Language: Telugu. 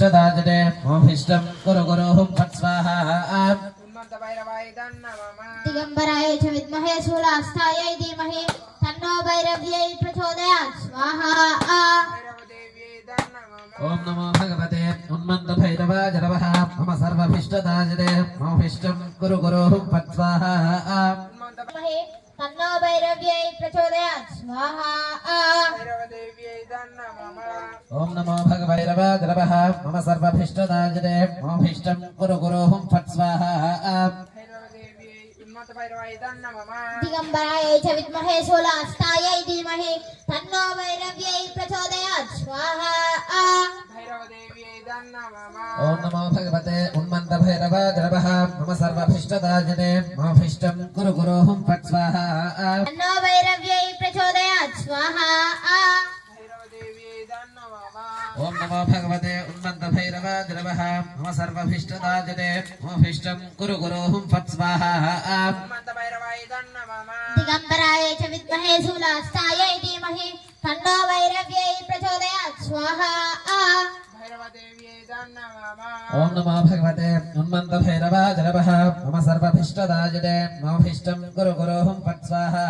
ఇష్టదాజనే ఓం ఇష్టం గురు గురు భత్స్వాహ దిగంబరాయ చ విద్మహే శూలాస్థాయ ధీమహి. తన్నో భైరవ్యై ప్రచోదయాత్. స్వాహా. ఓం నమో భగవతే. ఉన్మంత భైరవ జరవ మమ సర్వభిష్టదాజనే. మోభిష్టం గురు గురు పత్వాహ తన్నో భైరవ్యై ప్రచోదయాత్. స్వాహా. భైరవదేవ్యై దన్న మమ ओम नमो भगवैरव द्रवः मम सर्वभीष्टदाजरे मोभीष्टं कुरु गुरुहुं फट् स्वाहा। दिगम्बरायै च विद्महे शूलास्तायै धीमहि तन्नो वैरव्यै प्रचोदयात् स्वाहा। ओम नमो भगवते उन्मन्द भैरव द्रवः मम सर्वभीष्टदाजने मोभीष्टं कुरु गुरुहुं फट् स्वाहा। ఓం నమో భగవతే ఉన్మంత భైరవాగ్రవః మమ సర్వభిష్టదాజతే మమభిష్టం కురు గురు హుం ఫట్ స్వాహా. దిగంబరాయ చ విద్మహే శూలాస్తాయ ధీమహి తన్నో వైరవ్యై ప్రచోదయాత్. స్వాహా. ఓం నమో భగవతే ఉన్మంత భైరవా జరవః మమ సర్వభిష్టదాజతే మమభిష్టం కురు గురు హుం ఫట్ స్వాహా.